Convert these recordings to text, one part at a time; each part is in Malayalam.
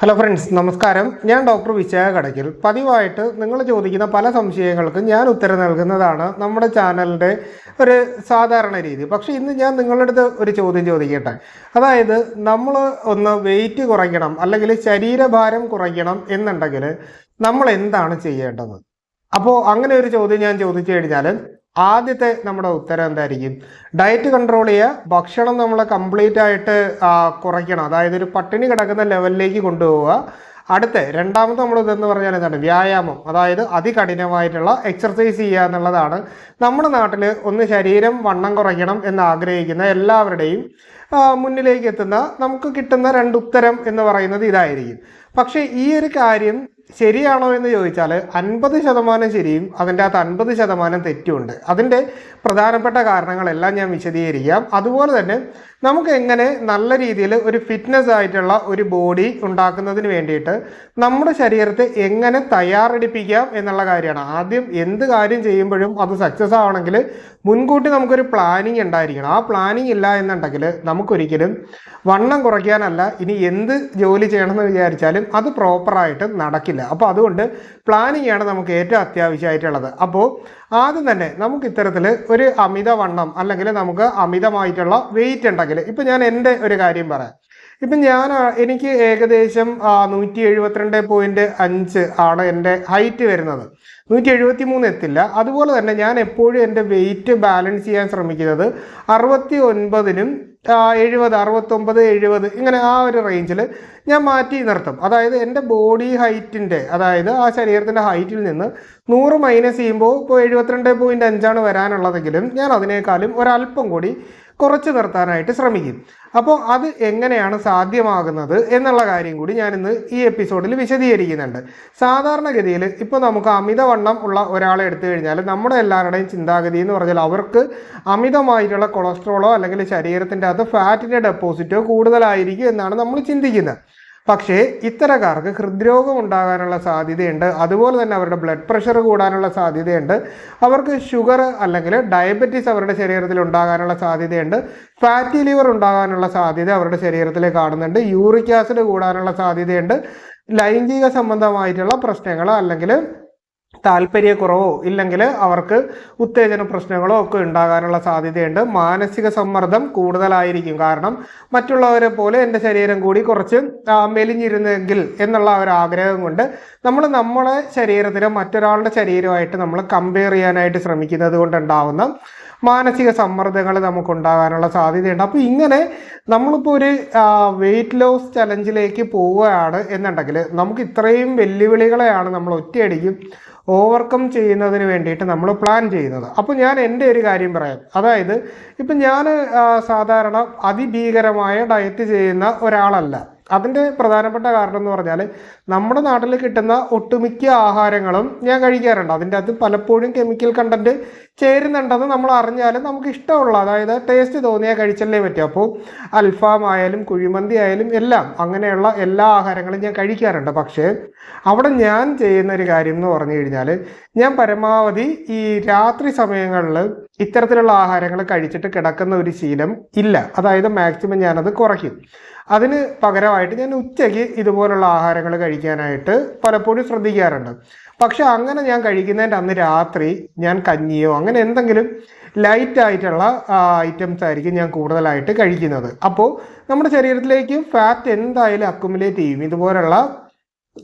ഹലോ ഫ്രണ്ട്സ് നമസ്കാരം. ഞാൻ ഡോക്ടർ വിജയ കടയ്ക്കൽ. പതിവായിട്ട് നിങ്ങൾ ചോദിക്കുന്ന പല സംശയങ്ങൾക്കും ഞാൻ ഉത്തരം നൽകുന്നതാണ് നമ്മുടെ ചാനലിന്റെ ഒരു സാധാരണ രീതി. പക്ഷേ ഇന്ന് ഞാൻ നിങ്ങളുടെ അടുത്ത് ഒരു ചോദ്യം ചോദിക്കട്ടെ? അതായത് നമ്മൾ ഒന്ന് വെയിറ്റ് കുറയ്ക്കണം അല്ലെങ്കിൽ ശരീരഭാരം കുറയ്ക്കണം എന്നുണ്ടെങ്കിൽ നമ്മൾ എന്താണ് ചെയ്യേണ്ടത്? അപ്പോൾ അങ്ങനെ ഒരു ചോദ്യം ഞാൻ ചോദിച്ചു കഴിഞ്ഞാൽ ആദ്യത്തെ നമ്മുടെ ഉത്തരം എന്തായിരിക്കും? ഡയറ്റ് കൺട്രോൾ ചെയ്യുക ഭക്ഷണം നമ്മൾ കംപ്ലീറ്റ് ആയിട്ട് കുറയ്ക്കണം. അതായത് ഒരു പട്ടിണി കിടക്കുന്ന ലെവലിലേക്ക് കൊണ്ടുപോവുക. അടുത്ത രണ്ടാമത്തെ നമ്മൾ ഇതെന്ന് പറഞ്ഞാൽ എന്താണ്? വ്യായാമം. അതായത് അതികഠിനമായിട്ടുള്ള എക്സർസൈസ് ചെയ്യുക എന്നുള്ളതാണ് നമ്മുടെ നാട്ടിൽ ഒന്ന് ശരീരം വണ്ണം കുറയ്ക്കണം എന്ന് ആഗ്രഹിക്കുന്ന എല്ലാവരുടെയും മുന്നിലേക്ക് എത്തുന്ന നമുക്ക് കിട്ടുന്ന രണ്ട് ഉത്തരം എന്ന് പറയുന്നത് ഇതായിരിക്കും. പക്ഷേ ഈ ഒരു കാര്യം ശരിയാണോ എന്ന് ചോദിച്ചാൽ അൻപത് ശതമാനം ശരിയും അതിന്റെ അകത്ത് അൻപത് ശതമാനം തെറ്റുമുണ്ട്. അതിന്റെ പ്രധാനപ്പെട്ട കാരണങ്ങളെല്ലാം ഞാൻ വിശദീകരിക്കാം. അതുപോലെ തന്നെ നമുക്ക് എങ്ങനെ നല്ല രീതിയിൽ ഒരു ഫിറ്റ്നസ് ആയിട്ടുള്ള ഒരു ബോഡി ഉണ്ടാക്കുന്നതിന് വേണ്ടിയിട്ട് നമ്മുടെ ശരീരത്തെ എങ്ങനെ തയ്യാറെടുപ്പിക്കാം എന്നുള്ള കാര്യമാണ്. ആദ്യം എന്ത് കാര്യം ചെയ്യുമ്പോഴും അത് സക്സസ് ആവണമെങ്കിൽ മുൻകൂട്ടി നമുക്കൊരു പ്ലാനിങ് ഉണ്ടായിരിക്കണം. ആ പ്ലാനിങ് ഇല്ല എന്നുണ്ടെങ്കിൽ നമുക്കൊരിക്കലും വണ്ണം കുറയ്ക്കാനല്ല ഇനി എന്ത് ജോലി ചെയ്യണമെന്ന് വിചാരിച്ചാലും അത് പ്രോപ്പറായിട്ട് നടക്കില്ല. അപ്പോൾ അതുകൊണ്ട് പ്ലാനിങ് ആണ് നമുക്ക് ഏറ്റവും അത്യാവശ്യമായിട്ടുള്ളത്. അപ്പോൾ ആദ്യം തന്നെ നമുക്ക് ഇത്തരത്തിൽ ഒരു അമിതവണ്ണം അല്ലെങ്കിൽ നമുക്ക് അമിതമായിട്ടുള്ള വെയിറ്റ് ഉണ്ടെങ്കിൽ ഇപ്പം ഞാൻ എന്റെ ഒരു കാര്യം പറയാം. ഇപ്പം ഞാൻ എനിക്ക് ഏകദേശം നൂറ്റി എഴുപത്തിരണ്ട് പോയിന്റ് അഞ്ച് ആണ് എന്റെ ഹൈറ്റ് വരുന്നത്. നൂറ്റി എഴുപത്തി മൂന്ന് എത്തില്ല. അതുപോലെ തന്നെ ഞാൻ എപ്പോഴും എന്റെ വെയിറ്റ് ബാലൻസ് ചെയ്യാൻ ശ്രമിക്കുന്നത് അറുപത്തി ഒൻപതിനും എഴുപത് അറുപത്തൊമ്പത് എഴുപത് ഇങ്ങനെ ആ ഒരു റേഞ്ചിൽ ഞാൻ മാറ്റി നിർത്തും. അതായത് എന്റെ ബോഡി ഹൈറ്റിന്റെ അതായത് ആ ശരീരത്തിന്റെ ഹൈറ്റിൽ നിന്ന് നൂറ് മൈനസ് ചെയ്യുമ്പോൾ ഇപ്പോൾ എഴുപത്തിരണ്ട് പോയിന്റ് അഞ്ചാണ് വരാനുള്ളതെങ്കിലും ഞാൻ അതിനേക്കാളും ഒരല്പം കൂടി കുറച്ച് നിർത്താനായിട്ട് ശ്രമിക്കും. അപ്പോൾ അത് എങ്ങനെയാണ് സാധ്യമാകുന്നത് എന്നുള്ള കാര്യം കൂടി ഞാൻ ഇന്ന് ഈ എപ്പിസോഡിൽ വിശദീകരിക്കുന്നുണ്ട്. സാധാരണഗതിയിൽ ഇപ്പോൾ നമുക്ക് അമിതവണ്ണം ഉള്ള ഒരാളെ എടുത്തു കഴിഞ്ഞാൽ നമ്മുടെ എല്ലാവരുടെയും ചിന്താഗതി എന്ന് പറഞ്ഞാൽ അവർക്ക് അമിതമായിട്ടുള്ള കൊളസ്ട്രോളോ അല്ലെങ്കിൽ ശരീരത്തിന്റെ അകത്ത് ഫാറ്റിന്റെ ഡെപ്പോസിറ്റോ കൂടുതലായിരിക്കും എന്നാണ് നമ്മൾ ചിന്തിക്കുന്നത്. പക്ഷേ ഇത്തരക്കാർക്ക് ഹൃദ്രോഗം ഉണ്ടാകാനുള്ള സാധ്യതയുണ്ട്. അതുപോലെ തന്നെ അവരുടെ ബ്ലഡ് പ്രഷർ കൂടാനുള്ള സാധ്യതയുണ്ട്. അവർക്ക് ഷുഗർ അല്ലെങ്കിൽ ഡയബറ്റീസ് അവരുടെ ശരീരത്തിൽ ഉണ്ടാകാനുള്ള സാധ്യതയുണ്ട്. ഫാറ്റി ലിവർ ഉണ്ടാകാനുള്ള സാധ്യത അവരുടെ ശരീരത്തിൽ കാണുന്നുണ്ട്. യൂറിക് ആസിഡ് കൂടാനുള്ള സാധ്യതയുണ്ട്. ലൈംഗിക സംബന്ധമായിട്ടുള്ള പ്രശ്നങ്ങൾ അല്ലെങ്കിൽ താല്പര്യക്കുറവോ ഇല്ലെങ്കിൽ അവർക്ക് ഉത്തേജന പ്രശ്നങ്ങളോ ഒക്കെ ഉണ്ടാകാനുള്ള സാധ്യതയുണ്ട്. മാനസിക സമ്മർദ്ദം കൂടുതലായിരിക്കും. കാരണം മറ്റുള്ളവരെ പോലെ എന്റെ ശരീരം കൂടി കുറച്ച് മെലിഞ്ഞിരുന്നെങ്കിൽ എന്നുള്ള ഒരു ആഗ്രഹം കൊണ്ട് നമ്മൾ നമ്മളെ ശരീരത്തിനെ മറ്റൊരാളുടെ ശരീരമായിട്ട് നമ്മൾ കമ്പയർ ചെയ്യാനായിട്ട് ശ്രമിക്കുന്നത് കൊണ്ടുണ്ടാവുന്ന മാനസിക സമ്മർദ്ദങ്ങൾ നമുക്ക് ഉണ്ടാകാനുള്ള സാധ്യതയുണ്ട്. അപ്പോൾ ഇങ്ങനെ നമ്മളിപ്പോൾ ഒരു വെയിറ്റ് ലോസ് ചലഞ്ചിലേക്ക് പോവുകയാണ് എന്നുണ്ടെങ്കിൽ നമുക്ക് ഇത്രയും വെല്ലുവിളികളെയാണ് നമ്മൾ ഒറ്റയടിക്കും ഓവർകം ചെയ്യുന്നതിന് വേണ്ടിയിട്ട് നമ്മൾ പ്ലാൻ ചെയ്യുന്നത്. അപ്പോൾ ഞാൻ എന്റെ ഒരു കാര്യം പറയാം. അതായത് ഇപ്പം ഞാൻ സാധാരണ അതിഭീകരമായ ഡയറ്റ് ചെയ്യുന്ന ഒരാളല്ല. അതിന്റെ പ്രധാനപ്പെട്ട കാരണം എന്ന് പറഞ്ഞാൽ നമ്മുടെ നാട്ടിൽ കിട്ടുന്ന ഒട്ടുമിക്ക ആഹാരങ്ങളും ഞാൻ കഴിക്കാറുണ്ട്. അതിന്റെ അകത്ത് പലപ്പോഴും കെമിക്കൽ കണ്ടന്റ് ചേരുന്നുണ്ടെന്ന് നമ്മൾ അറിഞ്ഞാലും നമുക്ക് ഇഷ്ടമുള്ള അതായത് ടേസ്റ്റ് തോന്നിയാൽ കഴിച്ചല്ലേ പറ്റും. അപ്പോൾ അൽഫാം ആയാലും കുഴിമന്തി ആയാലും എല്ലാം അങ്ങനെയുള്ള എല്ലാ ആഹാരങ്ങളും ഞാൻ കഴിക്കാറുണ്ട്. പക്ഷേ അവിടെ ഞാൻ ചെയ്യുന്ന ഒരു കാര്യം എന്ന് പറഞ്ഞു കഴിഞ്ഞാൽ ഞാൻ പരമാവധി ഈ രാത്രി സമയങ്ങളിൽ ഇത്തരത്തിലുള്ള ആഹാരങ്ങൾ കഴിച്ചിട്ട് കിടക്കുന്ന ഒരു ശീലം ഇല്ല. അതായത് മാക്സിമം ഞാനത് കുറയ്ക്കും. അതിന് പകരമായിട്ട് ഞാൻ ഉച്ചയ്ക്ക് ഇതുപോലുള്ള ആഹാരങ്ങൾ കഴിക്കാനായിട്ട് പലപ്പോഴും ശ്രദ്ധിക്കാറുണ്ട്. പക്ഷെ അങ്ങനെ ഞാൻ കഴിക്കുന്നതിന്റെ അന്ന് രാത്രി ഞാൻ കഞ്ഞിയോ അങ്ങനെ എന്തെങ്കിലും ലൈറ്റ് ആയിട്ടുള്ള ഐറ്റംസ് ആയിരിക്കും ഞാൻ കൂടുതലായിട്ട് കഴിക്കുന്നത്. അപ്പോൾ നമ്മുടെ ശരീരത്തിലേക്ക് ഫാറ്റ് എന്തായാലും അക്കുമുലേറ്റ് ചെയ്യും. ഇതുപോലുള്ള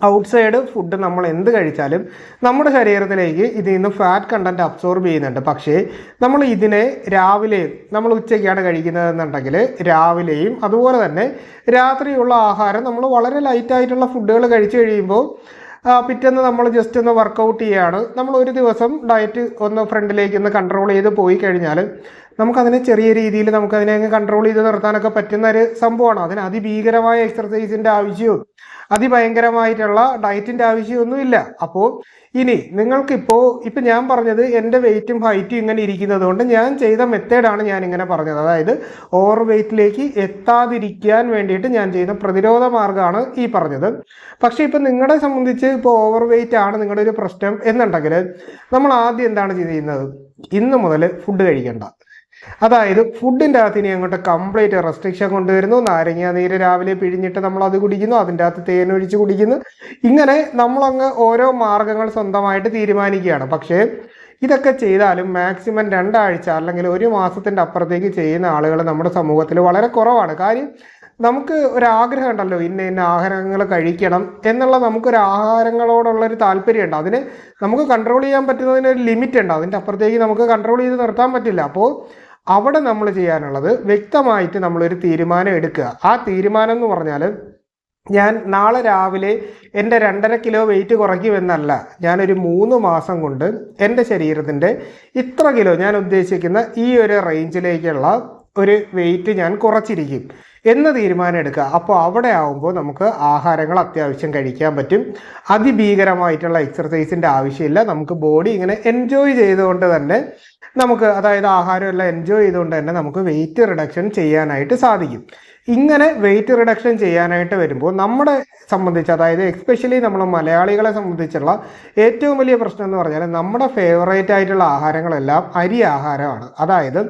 ഔട്ട്സൈഡ് ഫുഡ് നമ്മൾ എന്ത് കഴിച്ചാലും നമ്മുടെ ശരീരത്തിലേക്ക് ഇതിൽ നിന്ന് ഫാറ്റ് കണ്ടന്റ് അബ്സോർബ് ചെയ്യുന്നുണ്ട്. പക്ഷേ നമ്മൾ ഇതിനെ രാവിലെയും നമ്മൾ ഉച്ചയ്ക്കാണ് കഴിക്കുന്നതെന്നുണ്ടെങ്കിൽ രാവിലെയും അതുപോലെ തന്നെ രാത്രിയുള്ള ആഹാരം നമ്മൾ വളരെ ലൈറ്റായിട്ടുള്ള ഫുഡുകൾ കഴിച്ചു കഴിയുമ്പോൾ പിറ്റേന്ന് നമ്മൾ ജസ്റ്റ് ഒന്ന് വർക്കൗട്ട് ചെയ്യുകയാണ് നമ്മൾ ഒരു ദിവസം ഡയറ്റ് ഒന്ന് ഫ്രണ്ടിലേക്ക് ഒന്ന് കൺട്രോൾ ചെയ്ത് പോയി കഴിഞ്ഞാൽ നമുക്കതിനെ ചെറിയ രീതിയിൽ നമുക്കതിനെ അങ്ങ് കൺട്രോൾ ചെയ്ത് നിർത്താനൊക്കെ പറ്റുന്ന ഒരു സംഭവമാണ്. അതിന് അതിഭീകരമായ എക്സർസൈസിന്റെ ആവശ്യവും അതിഭയങ്കരമായിട്ടുള്ള ഡയറ്റിന്റെ ആവശ്യമൊന്നും ഇല്ല. അപ്പോൾ ഇനി നിങ്ങൾക്കിപ്പോൾ ഇപ്പം ഞാൻ പറഞ്ഞത് എന്റെ വെയിറ്റും ഹൈറ്റും ഇങ്ങനെ ഇരിക്കുന്നത് കൊണ്ട് ഞാൻ ചെയ്ത മെത്തേഡാണ് ഞാൻ ഇങ്ങനെ പറഞ്ഞത്. അതായത് ഓവർ വെയിറ്റിലേക്ക് എത്താതിരിക്കാൻ വേണ്ടിയിട്ട് ഞാൻ ചെയ്ത പ്രതിരോധ മാർഗമാണ് ഈ പറഞ്ഞത്. പക്ഷേ ഇപ്പം നിങ്ങളെ സംബന്ധിച്ച് ഇപ്പോൾ ഓവർ വെയിറ്റ് ആണ് നിങ്ങളുടെ ഒരു പ്രശ്നം എന്നുണ്ടെങ്കിൽ നമ്മൾ ആദ്യം എന്താണ് ചെയ്യുന്നത്? ഇന്ന് മുതൽ ഫുഡ് കഴിക്കേണ്ട. അതായത് ഫുഡിന്റെ അകത്ത് ഇനി അങ്ങോട്ട് കംപ്ലീറ്റ് റെസ്ട്രിക്ഷൻ കൊണ്ടുവരുന്നു. നാരങ്ങ നീര് രാവിലെ പിഴിഞ്ഞിട്ട് നമ്മൾ അത് കുടിക്കുന്നു. അതിന്റെ അകത്ത് തേനൊഴിച്ച് കുടിക്കുന്നു. ഇങ്ങനെ നമ്മളങ്ങ് ഓരോ മാർഗങ്ങൾ സ്വന്തമായിട്ട് തീരുമാനിക്കുകയാണ്. പക്ഷേ ഇതൊക്കെ ചെയ്താലും മാക്സിമം രണ്ടാഴ്ച അല്ലെങ്കിൽ ഒരു മാസത്തിന്റെ അപ്പുറത്തേക്ക് ചെയ്യുന്ന ആളുകൾ നമ്മുടെ സമൂഹത്തിൽ വളരെ കുറവാണ്. കാര്യം നമുക്ക് ഒരു ആഗ്രഹം ഉണ്ടല്ലോ ഇന്ന ഇന്ന ആഹാരങ്ങൾ കഴിക്കണം എന്നുള്ള നമുക്കൊരു ആഹാരങ്ങളോടുള്ളൊരു താല്പര്യമുണ്ട് അതിന് നമുക്ക് കൺട്രോൾ ചെയ്യാൻ പറ്റുന്നതിന് ഒരു ലിമിറ്റ് ഉണ്ട്. അതിന്റെ അപ്പുറത്തേക്ക് നമുക്ക് കൺട്രോൾ ചെയ്ത് നിർത്താൻ പറ്റില്ല. അപ്പോൾ അവിടെ നമ്മൾ ചെയ്യാനുള്ളത് വ്യക്തമായിട്ട് നമ്മളൊരു തീരുമാനം എടുക്കുക. ആ തീരുമാനം എന്ന് പറഞ്ഞാൽ ഞാൻ നാളെ രാവിലെ എന്റെ രണ്ടര കിലോ വെയിറ്റ് കുറയ്ക്കുമെന്നല്ല. ഞാനൊരു മൂന്ന് മാസം കൊണ്ട് എന്റെ ശരീരത്തിന്റെ ഇത്ര കിലോ ഞാൻ ഉദ്ദേശിക്കുന്ന ഈ ഒരു റേഞ്ചിലേക്കുള്ള ഒരു വെയിറ്റ് ഞാൻ കുറച്ചിരിക്കും എന്ന് തീരുമാനം എടുക്കുക അപ്പോൾ അവിടെ ആവുമ്പോൾ നമുക്ക് ആഹാരങ്ങൾ അത്യാവശ്യം കഴിക്കാൻ പറ്റും. അതിഭീകരമായിട്ടുള്ള എക്സർസൈസിന്റെ ആവശ്യമില്ല. നമുക്ക് ബോഡി ഇങ്ങനെ എൻജോയ് ചെയ്തുകൊണ്ട് തന്നെ നമുക്ക് അതായത് ആഹാരമെല്ലാം എൻജോയ് ചെയ്തുകൊണ്ട് തന്നെ നമുക്ക് വെയിറ്റ് റിഡക്ഷൻ ചെയ്യാനായിട്ട് സാധിക്കും. ഇങ്ങനെ വെയിറ്റ് റിഡക്ഷൻ ചെയ്യാനായിട്ട് വരുമ്പോൾ നമ്മുടെ സംബന്ധിച്ച് അതായത് എക്സ്പെഷ്യലി നമ്മൾ മലയാളികളെ സംബന്ധിച്ചുള്ള ഏറ്റവും വലിയ പ്രശ്നം എന്ന് പറഞ്ഞാൽ നമ്മുടെ ഫേവറേറ്റ് ആയിട്ടുള്ള ആഹാരങ്ങളെല്ലാം അരി ആഹാരമാണ്. അതായത്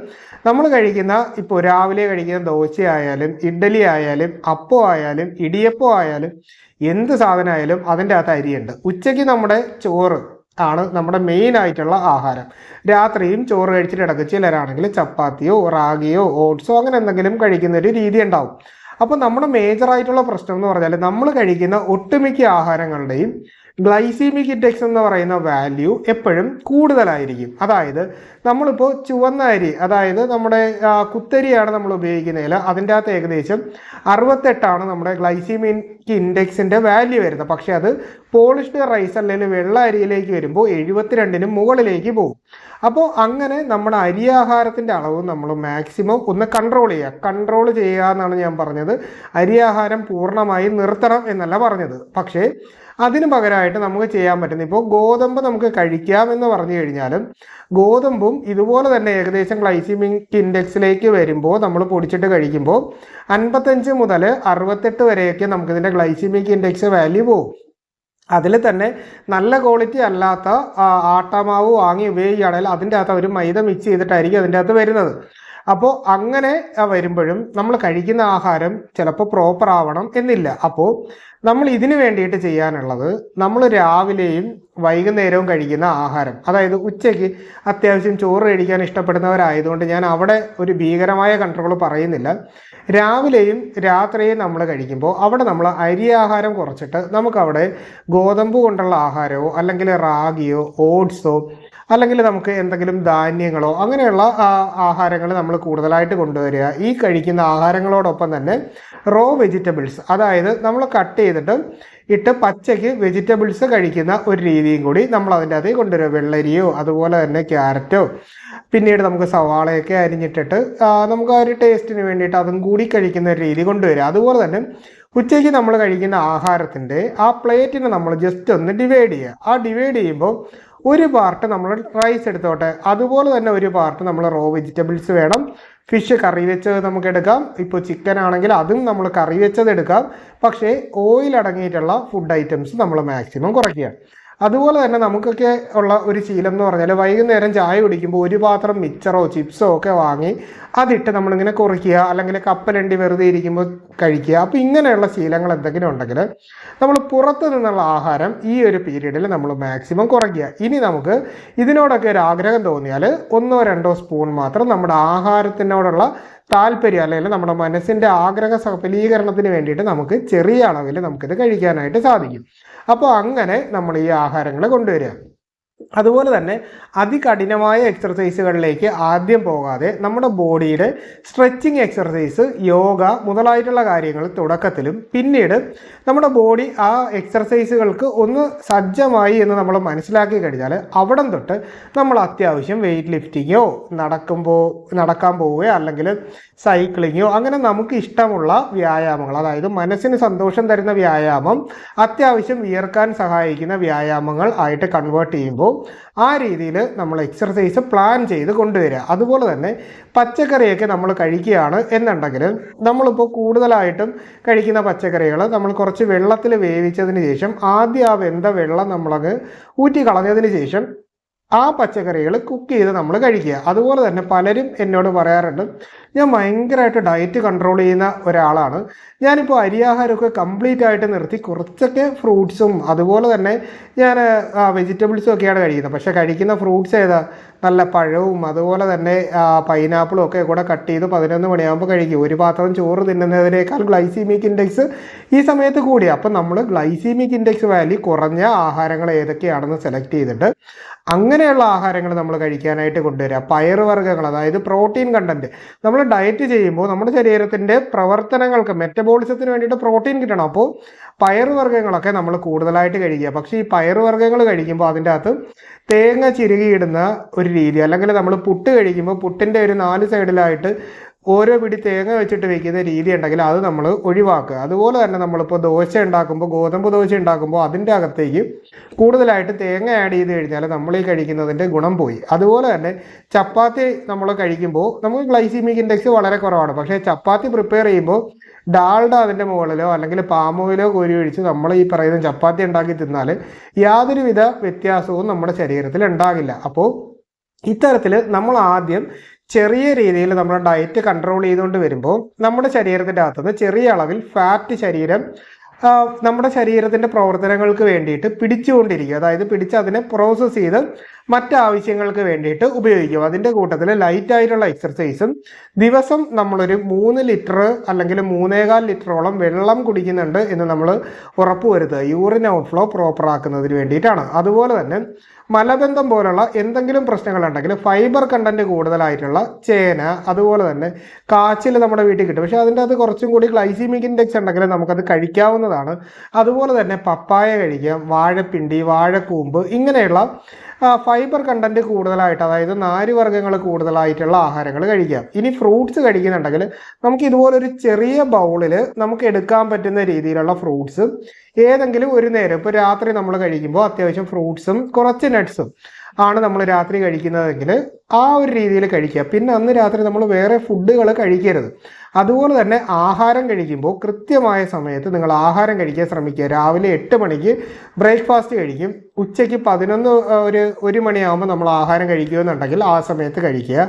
നമ്മൾ കഴിക്കുന്ന ഇപ്പോൾ രാവിലെ കഴിക്കുന്ന ദോശയായാലും ഇഡ്ഡലി ആയാലും അപ്പം ആയാലും ഇടിയപ്പം ആയാലും എന്ത് സാധനമായാലും അതിന്റെ അകത്ത് അരിയുണ്ട്. ഉച്ചയ്ക്ക് നമ്മുടെ ചോറ് ആണ് നമ്മുടെ മെയിൻ ആയിട്ടുള്ള ആഹാരം. രാത്രിയും ചോറ് കഴിച്ചിട്ട് ഇടയ്ക്ക് ചിലരാണെങ്കിൽ ചപ്പാത്തിയോ റാഗിയോ ഓട്സോ അങ്ങനെ എന്തെങ്കിലും കഴിക്കുന്ന ഒരു രീതി ഉണ്ടാവും. അപ്പോൾ നമ്മുടെ മേജർ ആയിട്ടുള്ള പ്രശ്നം എന്ന് പറഞ്ഞാൽ നമ്മൾ കഴിക്കുന്ന ഒട്ടുമിക്ക ആഹാരങ്ങളുടെയും ഗ്ലൈസീമിക് ഇൻഡെക്സ് എന്ന് പറയുന്ന വാല്യൂ എപ്പോഴും കൂടുതലായിരിക്കും. അതായത് നമ്മളിപ്പോൾ ചുവന്ന അരി അതായത് നമ്മുടെ കുത്തരിയാണ് നമ്മൾ ഉപയോഗിക്കുന്നതിൽ അതിന്റെ അകത്ത് ഏകദേശം അറുപത്തെട്ടാണ് നമ്മുടെ ഗ്ലൈസീമിക് ഇൻഡെക്സിന്റെ വാല്യൂ വരുന്നത്. പക്ഷേ അത് പോളിഷ്ഡ് റൈസ് അല്ലെങ്കിൽ വെള്ള അരിയിലേക്ക് വരുമ്പോൾ എഴുപത്തിരണ്ടിനും മുകളിലേക്ക് പോകും. അപ്പോൾ അങ്ങനെ നമ്മുടെ അരി ആഹാരത്തിന്റെ അളവ് നമ്മൾ മാക്സിമം ഒന്ന് കൺട്രോൾ ചെയ്യുക. കൺട്രോൾ ചെയ്യുക എന്നാണ് ഞാൻ പറഞ്ഞത്. അരി ആഹാരം പൂർണമായും നിർത്തണം എന്നല്ല പറഞ്ഞത്. പക്ഷേ അതിന് പകരമായിട്ട് നമുക്ക് ചെയ്യാൻ പറ്റുന്ന ഇപ്പോൾ ഗോതമ്പ് നമുക്ക് കഴിക്കാം എന്ന് പറഞ്ഞു കഴിഞ്ഞാലും ഗോതമ്പും ഇതുപോലെ തന്നെ ഏകദേശം ഗ്ലൈസിമിക് ഇൻഡെക്സിലേക്ക് വരുമ്പോൾ നമ്മൾ പൊടിച്ചിട്ട് കഴിക്കുമ്പോൾ അൻപത്തഞ്ച് മുതൽ അറുപത്തെട്ട് വരെയൊക്കെ നമുക്കിതിന്റെ ഗ്ലൈസിമിക് ഇൻഡെക്സ് വാല്യൂ പോകും അതിൽ തന്നെ നല്ല ക്വാളിറ്റി അല്ലാത്ത ആട്ടമാവ് വാങ്ങി ഉപയോഗിക്കുകയാണെങ്കിൽ അതിന്റെ അകത്ത് ഒരു മൈദ മിക്സ് ചെയ്തിട്ടായിരിക്കും അതിന്റെ അകത്ത് വരുന്നത്. അപ്പോൾ അങ്ങനെ വരുമ്പോഴും നമ്മൾ കഴിക്കുന്ന ആഹാരം ചിലപ്പോൾ പ്രോപ്പർ ആവണം എന്നില്ല. അപ്പോൾ നമ്മൾ ഇതിനു വേണ്ടിയിട്ട് ചെയ്യാനുള്ളത് നമ്മൾ രാവിലെയും വൈകുന്നേരവും കഴിക്കുന്ന ആഹാരം. അതായത് ഉച്ചയ്ക്ക് അത്യാവശ്യം ചോറ് കഴിക്കാൻ ഇഷ്ടപ്പെടുന്നവരായതുകൊണ്ട് ഞാൻ അവിടെ ഒരു ഭീകരമായ കൺട്രോൾ പറയുന്നില്ല. രാവിലെയും രാത്രിയും നമ്മൾ കഴിക്കുമ്പോൾ അവിടെ നമ്മൾ അരി ആഹാരം കുറച്ചിട്ട് നമുക്കവിടെ ഗോതമ്പ് കൊണ്ടുള്ള ആഹാരമോ അല്ലെങ്കിൽ റാഗിയോ ഓട്സോ അല്ലെങ്കിൽ നമുക്ക് എന്തെങ്കിലും ധാന്യങ്ങളോ അങ്ങനെയുള്ള ആഹാരങ്ങൾ നമ്മൾ കൂടുതലായിട്ട് കൊണ്ടുവരിക. ഈ കഴിക്കുന്ന ആഹാരങ്ങളോടൊപ്പം തന്നെ റോ വെജിറ്റബിൾസ് അതായത് നമ്മൾ കട്ട് ചെയ്തിട്ട് ഇട്ട് പച്ചയ്ക്ക് വെജിറ്റബിൾസ് കഴിക്കുന്ന ഒരു രീതിയും കൂടി നമ്മൾ അതിന്റെ അകത്ത് കൊണ്ടുവരിക. വെള്ളരിയോ അതുപോലെ തന്നെ ക്യാരറ്റോ പിന്നീട് നമുക്ക് സവാളയൊക്കെ അരിഞ്ഞിട്ടിട്ട് നമുക്ക് ആ ഒരു ടേസ്റ്റിന് വേണ്ടിയിട്ട് അതും കൂടി കഴിക്കുന്ന ഒരു രീതി കൊണ്ടുവരിക. അതുപോലെ തന്നെ ഉച്ചയ്ക്ക് നമ്മൾ കഴിക്കുന്ന ആഹാരത്തിന്റെ ആ പ്ലേറ്റിനെ നമ്മൾ ജസ്റ്റ് ഒന്ന് ഡിവൈഡ് ചെയ്യുക. ആ ഡിവൈഡ് ചെയ്യുമ്പോൾ ഒരു പാർട്ട് നമ്മൾ റൈസ് എടുത്തോട്ടെ. അതുപോലെ തന്നെ ഒരു പാർട്ട് നമ്മൾ റോ വെജിറ്റബിൾസ് വേണം. ഫിഷ് കറി വെച്ചത് നമുക്ക് എടുക്കാം. ഇപ്പോൾ ചിക്കൻ ആണെങ്കിൽ അതും നമ്മൾ കറി വെച്ചത് എടുക്കാം. പക്ഷേ ഓയിൽ അടങ്ങിയിട്ടുള്ള ഫുഡ് ഐറ്റംസ് നമ്മൾ മാക്സിമം കുറയ്ക്കുക. അതുപോലെ തന്നെ നമുക്കൊക്കെ ഉള്ള ഒരു ശീലം എന്ന് പറഞ്ഞാൽ വൈകുന്നേരം ചായ കുടിക്കുമ്പോൾ ഒരു പാത്രം മിച്ചറോ ചിപ്സോ ഒക്കെ വാങ്ങി അതിട്ട് നമ്മളിങ്ങനെ കുറിക്കുക അല്ലെങ്കിൽ കപ്പലണ്ടി വെറുതെ ഇരിക്കുമ്പോൾ കഴിക്കുക. അപ്പോൾ ഇങ്ങനെയുള്ള ശീലങ്ങൾ എന്തെങ്കിലും ഉണ്ടെങ്കിൽ നമ്മൾ പുറത്തു നിന്നുള്ള ആഹാരം ഈ ഒരു പീരീഡിൽ നമ്മൾ മാക്സിമം കുറയ്ക്കുക. ഇനി നമുക്ക് ഇതിനോടൊക്കെ ഒരു ആഗ്രഹം തോന്നിയാൽ ഒന്നോ രണ്ടോ സ്പൂൺ മാത്രം നമ്മുടെ ആഹാരത്തിനോടുള്ള താല്പര്യം അല്ലെങ്കിൽ നമ്മുടെ മനസ്സിന്റെ ആഗ്രഹ സഫലീകരണത്തിന് വേണ്ടിയിട്ട് നമുക്ക് ചെറിയ അളവിൽ നമുക്കിത് കഴിക്കാനായിട്ട് സാധിക്കും. അപ്പോൾ അങ്ങനെ നമ്മൾ ഈ ആഹാരങ്ങൾ കൊണ്ടുവരിക. അതുപോലെ തന്നെ അതികഠിനമായ എക്സർസൈസുകളിലേക്ക് ആദ്യം പോകാതെ നമ്മുടെ ബോഡിയുടെ സ്ട്രെച്ചിങ് എക്സർസൈസ് യോഗ മുതലായിട്ടുള്ള കാര്യങ്ങൾ തുടക്കത്തിലും പിന്നീട് നമ്മുടെ ബോഡി ആ എക്സർസൈസുകൾക്ക് ഒന്ന് സജ്ജമായി എന്ന് നമ്മൾ മനസ്സിലാക്കി കഴിഞ്ഞാൽ അവിടം തൊട്ട് നമ്മൾ അത്യാവശ്യം വെയിറ്റ് ലിഫ്റ്റിങ്ങോ നടക്കുമ്പോൾ നടക്കാൻ പോവുകയോ അല്ലെങ്കിൽ സൈക്ലിങ്ങോ അങ്ങനെ നമുക്ക് ഇഷ്ടമുള്ള വ്യായാമങ്ങൾ അതായത് മനസ്സിന് സന്തോഷം തരുന്ന വ്യായാമം അത്യാവശ്യം വിയർക്കാൻ സഹായിക്കുന്ന വ്യായാമങ്ങൾ ആയിട്ട് കൺവേർട്ട് ചെയ്യുമ്പോൾ ആ രീതിയിൽ നമ്മൾ എക്സർസൈസ് പ്ലാൻ ചെയ്ത് കൊണ്ടുവരിക. അതുപോലെ തന്നെ പച്ചക്കറിയൊക്കെ നമ്മൾ കഴിക്കുകയാണ് എന്നുണ്ടെങ്കിൽ നമ്മളിപ്പോൾ കൂടുതലായിട്ടും കഴിക്കുന്ന പച്ചക്കറികൾ നമ്മൾ കുറച്ച് വെള്ളത്തിൽ വേവിച്ചതിന് ശേഷം ആദ്യം ആ വെന്ത വെള്ളം നമ്മളങ്ങ് ഊറ്റി കളഞ്ഞതിന് ശേഷം ആ പച്ചക്കറികൾ കുക്ക് ചെയ്ത് നമ്മൾ കഴിക്കുക. അതുപോലെ തന്നെ പലരും എന്നോട് പറയാറുണ്ട് ഞാൻ ഭയങ്കരമായിട്ട് ഡയറ്റ് കൺട്രോൾ ചെയ്യുന്ന ഒരാളാണ്. ഞാനിപ്പോൾ അരിയാഹാരമൊക്കെ കംപ്ലീറ്റ് ആയിട്ട് നിർത്തി കുറച്ചൊക്കെ ഫ്രൂട്ട്സും അതുപോലെ തന്നെ ഞാൻ വെജിറ്റബിൾസും ഒക്കെയാണ് കഴിക്കുന്നത്. പക്ഷേ കഴിക്കുന്ന ഫ്രൂട്ട്സ് ഏതാ? നല്ല പഴവും അതുപോലെ തന്നെ പൈനാപ്പിളും ഒക്കെ കൂടെ കട്ട് ചെയ്ത് പതിനൊന്ന് മണിയാകുമ്പോൾ കഴിക്കും. ഒരു പാത്രം ചോറ് തിന്നുന്നതിനേക്കാൾ ഗ്ലൈസീമിക് ഇൻഡെക്സ് ഈ സമയത്ത് കൂടി. അപ്പം നമ്മൾ ഗ്ലൈസീമിക് ഇൻഡെക്സ് വാല്യൂ കുറഞ്ഞ ആഹാരങ്ങൾ ഏതൊക്കെയാണെന്ന് സെലക്ട് ചെയ്തിട്ട് അങ്ങനെയുള്ള ആഹാരങ്ങൾ നമ്മൾ കഴിക്കാനായിട്ട് കൊണ്ടുവരിക പയറുവർഗങ്ങൾ അതായത് പ്രോട്ടീൻ കണ്ടന്റ് നമ്മൾ ഡയറ്റ് ചെയ്യുമ്പോൾ നമ്മുടെ ശരീരത്തിന്റെ പ്രവർത്തനങ്ങൾക്ക് മെറ്റബോളിസത്തിന് വേണ്ടിയിട്ട് പ്രോട്ടീൻ കിട്ടണം. അപ്പോൾ പയറുവർഗങ്ങളൊക്കെ നമ്മൾ കൂടുതലായിട്ട് കഴിക്കുക. പക്ഷേ ഈ പയറുവർഗങ്ങൾ കഴിക്കുമ്പോൾ അതിന്റെ അകത്ത് തേങ്ങ ചിരുകിയിടുന്ന ഒരു രീതി അല്ലെങ്കിൽ നമ്മൾ പുട്ട് കഴിക്കുമ്പോൾ പുട്ടിന്റെ ഒരു നാല് സൈഡിലായിട്ട് ഓരോ പിടി തേങ്ങ വെച്ചിട്ട് വെക്കുന്ന രീതി ഉണ്ടെങ്കിൽ അത് നമ്മൾ ഒഴിവാക്കുക. അതുപോലെ തന്നെ നമ്മളിപ്പോൾ ദോശ ഉണ്ടാക്കുമ്പോൾ ഗോതമ്പ് ദോശ ഉണ്ടാക്കുമ്പോൾ അതിന്റെ അകത്തേക്ക് കൂടുതലായിട്ട് തേങ്ങ ആഡ് ചെയ്ത് കഴിഞ്ഞാൽ നമ്മൾ ഈ കഴിക്കുന്നതിന്റെ ഗുണം പോയി. അതുപോലെ തന്നെ ചപ്പാത്തി നമ്മൾ കഴിക്കുമ്പോൾ നമുക്ക് ഗ്ലൈസീമിക് ഇൻഡെക്സ് വളരെ കുറവാണ്. പക്ഷേ ചപ്പാത്തി പ്രിപ്പയർ ചെയ്യുമ്പോൾ ഡാൾഡ അതിന്റെ മുകളിലോ അല്ലെങ്കിൽ പാം ഓയിലോ കോരി ഒഴിച്ച് നമ്മൾ ഈ പറയുന്ന ചപ്പാത്തി ഉണ്ടാക്കി തിന്നാൽ യാതൊരുവിധ വ്യത്യാസവും നമ്മുടെ ശരീരത്തിൽ ഉണ്ടാകില്ല. അപ്പോൾ ഇത്തരത്തിൽ നമ്മൾ ആദ്യം ചെറിയ രീതിയിൽ നമ്മൾ ഡയറ്റ് കൺട്രോൾ ചെയ്തുകൊണ്ട് വരുമ്പോൾ നമ്മുടെ ശരീരത്തിന്റെ അകത്തുനിന്ന് ചെറിയ അളവിൽ ഫാറ്റ് ശരീരം നമ്മുടെ ശരീരത്തിന്റെ പ്രവർത്തനങ്ങൾക്ക് വേണ്ടിയിട്ട് പിടിച്ചുകൊണ്ടിരിക്കുക. അതായത് പിടിച്ച് അതിനെ പ്രോസസ്സ് ചെയ്ത് മറ്റാവശ്യങ്ങൾക്ക് വേണ്ടിയിട്ട് ഉപയോഗിക്കും അതിന്റെ കൂട്ടത്തിൽ ലൈറ്റ് ആയിട്ടുള്ള എക്സർസൈസും ദിവസം നമ്മളൊരു മൂന്ന് ലിറ്റർ അല്ലെങ്കിൽ മൂന്നേകാൽ ലിറ്ററോളം വെള്ളം കുടിക്കുന്നുണ്ട് എന്ന് നമ്മൾ ഉറപ്പുവരുത്തുക യൂറിൻ ഔട്ട്ഫ്ലോ പ്രോപ്പർ ആക്കുന്നതിന് വേണ്ടിയിട്ടാണ്. അതുപോലെ തന്നെ മലബന്ധം പോലുള്ള എന്തെങ്കിലും പ്രശ്നങ്ങളുണ്ടെങ്കിൽ ഫൈബർ കണ്ടന്റ് കൂടുതലായിട്ടുള്ള ചേന അതുപോലെ തന്നെ കാച്ചിൽ നമ്മുടെ വീട്ടിൽ കിട്ടും. പക്ഷേ അതിന്റെ അത് കുറച്ചും കൂടി ഗ്ലൈസീമിക് ഇൻഡെക്സ് ഉണ്ടെങ്കിൽ നമുക്കത് കഴിക്കാവുന്നതാണ്. അതുപോലെ തന്നെ പപ്പായ കഴിക്കാം വാഴപ്പിണ്ടി വാഴക്കൂമ്പ് ഇങ്ങനെയുള്ള ഫൈബർ കണ്ടന്റ് കൂടുതലായിട്ട് അതായത് നാരുവർഗങ്ങൾ കൂടുതലായിട്ടുള്ള ആഹാരങ്ങൾ കഴിക്കാം ഇനി ഫ്രൂട്ട്സ് കഴിക്കുന്നുണ്ടെങ്കിൽ നമുക്ക് ഇതുപോലെ ഒരു ചെറിയ ബൗളിൽ നമുക്ക് എടുക്കാൻ പറ്റുന്ന രീതിയിലുള്ള ഫ്രൂട്ട്സ് ഏതെങ്കിലും ഒരു നേരം ഇപ്പോൾ രാത്രി നമ്മൾ കഴിക്കുമ്പോൾ അത്യാവശ്യം ഫ്രൂട്ട്സും കുറച്ച് നട്ട്സും ആണ് നമ്മൾ രാത്രി കഴിക്കുന്നതെങ്കിൽ ആ ഒരു രീതിയിൽ കഴിക്കുക. പിന്നെ അന്ന് രാത്രി നമ്മൾ വേറെ ഫുഡുകൾ കഴിക്കരുത്. അതുപോലെ തന്നെ ആഹാരം കഴിക്കുമ്പോൾ കൃത്യമായ സമയത്ത് നിങ്ങൾ ആഹാരം കഴിക്കാൻ ശ്രമിക്കുക. രാവിലെ എട്ട് മണിക്ക് ബ്രേക്ക്ഫാസ്റ്റ് കഴിക്കും. ഉച്ചയ്ക്ക് പതിനൊന്ന് ഒരു ഒരു മണിയാകുമ്പോൾ നമ്മൾ ആഹാരം കഴിക്കുമെന്നുണ്ടെങ്കിൽ ആ സമയത്ത് കഴിക്കുക.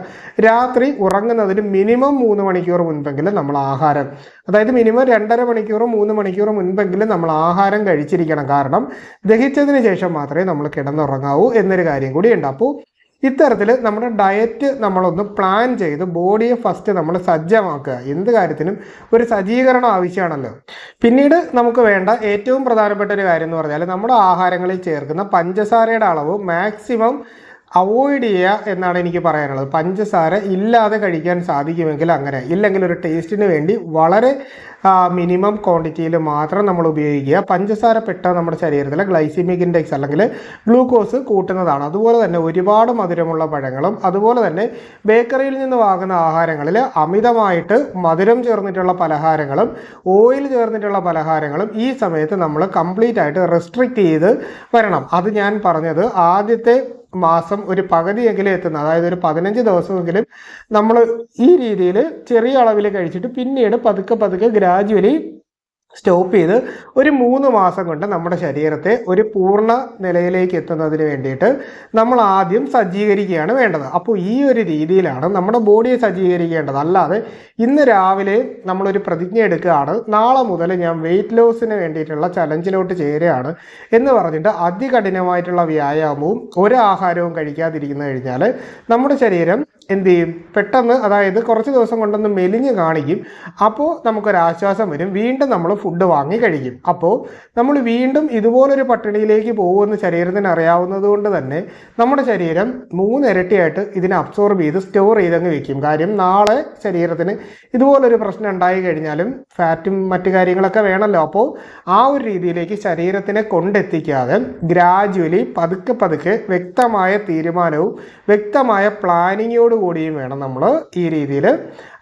രാത്രി ഉറങ്ങുന്നതിന് മിനിമം മൂന്ന് മണിക്കൂർ മുൻപെങ്കിലും നമ്മൾ ആഹാരം അതായത് മിനിമം രണ്ടര മണിക്കൂറും മൂന്ന് മണിക്കൂറും മുൻപെങ്കിലും നമ്മൾ ആഹാരം കഴിച്ചിരിക്കണം. കാരണം ദഹിച്ചതിന് ശേഷം മാത്രമേ നമ്മൾ കിടന്നുറങ്ങാവൂ എന്നൊരു കാര്യം കൂടിയുണ്ട് അപ്പോൾ ഇത്തരത്തിൽ നമ്മുടെ ഡയറ്റ് നമ്മളൊന്ന് പ്ലാൻ ചെയ്ത് ബോഡിയെ ഫസ്റ്റ് നമ്മൾ സജ്ജമാക്കുക. എന്ത് കാര്യത്തിനും ഒരു സജ്ജീകരണം ആവശ്യമാണല്ലോ. പിന്നീട് നമുക്ക് വേണ്ട ഏറ്റവും പ്രധാനപ്പെട്ട ഒരു കാര്യം എന്ന് പറഞ്ഞാൽ നമ്മുടെ ആഹാരങ്ങളിൽ ചേർക്കുന്ന പഞ്ചസാരയുടെ അളവ് മാക്സിമം അവോയ്ഡ് ചെയ്യുക എന്നാണ് എനിക്ക് പറയാനുള്ളത്. പഞ്ചസാര ഇല്ലാതെ കഴിക്കാൻ സാധിക്കുമെങ്കിൽ അങ്ങനെ. ഇല്ലെങ്കിൽ ഒരു ടേസ്റ്റിന് വേണ്ടി വളരെ മിനിമം ക്വാണ്ടിറ്റിയിൽ മാത്രം നമ്മൾ ഉപയോഗിക്കുക. പഞ്ചസാര പെട്ടെന്ന് നമ്മുടെ ശരീരത്തിലെ ഗ്ലൈസിമിക് ഇൻഡെക്സ് അല്ലെങ്കിൽ ഗ്ലൂക്കോസ് കൂട്ടുന്നതാണ്. അതുപോലെ തന്നെ ഒരുപാട് മധുരമുള്ള പഴങ്ങളും അതുപോലെ തന്നെ ബേക്കറിയിൽ നിന്ന് വാങ്ങുന്ന ആഹാരങ്ങളിൽ അമിതമായിട്ട് മധുരം ചേർന്നിട്ടുള്ള പലഹാരങ്ങളും ഓയിൽ ചേർന്നിട്ടുള്ള പലഹാരങ്ങളും ഈ സമയത്ത് നമ്മൾ കംപ്ലീറ്റ് ആയിട്ട് റെസ്ട്രിക്റ്റ് ചെയ്ത് വരണം. അത് ഞാൻ പറഞ്ഞത് ആദ്യത്തെ മാസം ഒരു പകുതിയെങ്കിലും എത്തുന്ന അതായത് ഒരു പതിനഞ്ച് ദിവസമെങ്കിലും നമ്മൾ ഈ രീതിയിൽ ചെറിയ അളവിൽ കഴിച്ചിട്ട് പിന്നീട് പതുക്കെ പതുക്കെ ഗ്രാജുവലി സ്റ്റോപ്പ് ചെയ്ത് ഒരു മൂന്ന് മാസം കൊണ്ട് നമ്മുടെ ശരീരത്തെ ഒരു പൂർണ നിലയിലേക്ക് എത്തുന്നതിന് വേണ്ടിയിട്ട് നമ്മൾ ആദ്യം സജ്ജീകരിക്കുകയാണ് വേണ്ടത്. അപ്പോൾ ഈ ഒരു രീതിയിലാണ് നമ്മുടെ ബോഡിയെ സജ്ജീകരിക്കേണ്ടത്. അല്ലാതെ ഇന്ന് രാവിലെ നമ്മളൊരു പ്രതിജ്ഞ എടുക്കുകയാണ്. നാളെ മുതൽ ഞാൻ വെയിറ്റ് ലോസിന് വേണ്ടിയിട്ടുള്ള ചലഞ്ചിലോട്ട് ചേരുകയാണ് എന്ന് പറഞ്ഞിട്ട് അതികഠിനമായിട്ടുള്ള വ്യായാമവും ഒരു ആഹാരവും കഴിക്കാതിരിക്കുന്നു കഴിഞ്ഞാൽ നമ്മുടെ ശരീരം എന്ത് ചെയ്യും? പെട്ടെന്ന് അതായത് കുറച്ച് ദിവസം കൊണ്ടൊന്ന് മെലിഞ്ഞ് കാണിക്കും. അപ്പോൾ നമുക്കൊരാശ്വാസം വരും. വീണ്ടും നമ്മൾ ഫുഡ് വാങ്ങി കഴിക്കും. അപ്പോൾ നമ്മൾ വീണ്ടും ഇതുപോലൊരു പട്ടിണിയിലേക്ക് പോകുമെന്ന് ശരീരത്തിന് അറിയാവുന്നത് കൊണ്ട് തന്നെ നമ്മുടെ ശരീരം മൂന്നിരട്ടിയായിട്ട് ഇതിനെ അബ്സോർബ് ചെയ്ത് സ്റ്റോർ ചെയ്തങ്ങ് വെക്കും. കാര്യം നാളെ ശരീരത്തിന് ഇതുപോലൊരു പ്രശ്നം ഉണ്ടായി കഴിഞ്ഞാലും ഫാറ്റും മറ്റു കാര്യങ്ങളൊക്കെ വേണമല്ലോ അപ്പോൾ ആ ഒരു രീതിയിലേക്ക് ശരീരത്തിനെ കൊണ്ടെത്തിക്കാതെ ഗ്രാജുവലി പതുക്കെ പതുക്കെ വ്യക്തമായ തീരുമാനവും വ്യക്തമായ പ്ലാനിങ്ങോട് കൂടിയും വേണം നമ്മൾ ഈ രീതിയിൽ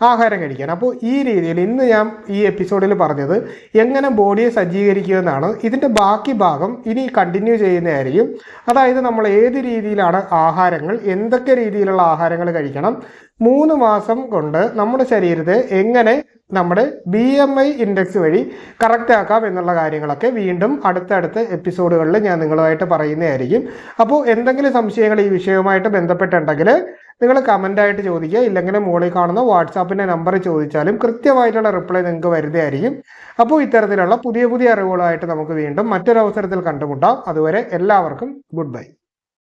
ആഹാരം കഴിക്കാൻ. അപ്പോൾ ഈ രീതിയിൽ ഇന്ന് ഞാൻ ഈ എപ്പിസോഡിൽ പറഞ്ഞത് എങ്ങനെ ബോഡിയെ സജ്ജീകരിക്കുമെന്നാണ് ഇതിന്റെ ബാക്കി ഭാഗം ഇനി കണ്ടിന്യൂ ചെയ്യുന്നതായിരിക്കും. അതായത് നമ്മൾ ഏത് രീതിയിലാണ് ആഹാരങ്ങൾ എന്തൊക്കെ രീതിയിലുള്ള ആഹാരങ്ങൾ കഴിക്കണം മൂന്ന് മാസം കൊണ്ട് നമ്മുടെ ശരീരത്തെ എങ്ങനെ നമ്മുടെ ബി എം ഐ ഇൻഡെക്സ് വഴി കറക്റ്റ് ആക്കാം എന്നുള്ള കാര്യങ്ങളൊക്കെ വീണ്ടും അടുത്തടുത്ത എപ്പിസോഡുകളിൽ ഞാൻ നിങ്ങളുമായിട്ട് പറയുന്നതായിരിക്കും. അപ്പോൾ എന്തെങ്കിലും സംശയങ്ങൾ ഈ വിഷയവുമായിട്ട് ബന്ധപ്പെട്ടുണ്ടെങ്കിൽ നിങ്ങൾ കമന്റായിട്ട് ചോദിക്കുക. ഇല്ലെങ്കിൽ മുകളിൽ കാണുന്ന വാട്സാപ്പിന്റെ നമ്പർ ചോദിച്ചാലും കൃത്യമായിട്ടുള്ള റിപ്ലൈ നിങ്ങൾക്ക് വരുന്നതായിരിക്കും. അപ്പോൾ ഇത്തരത്തിലുള്ള പുതിയ പുതിയ അറിവുകളായിട്ട് നമുക്ക് വീണ്ടും മറ്റൊരവസരത്തിൽ കണ്ടുമുട്ടാം. അതുവരെ എല്ലാവർക്കും ഗുഡ് ബൈ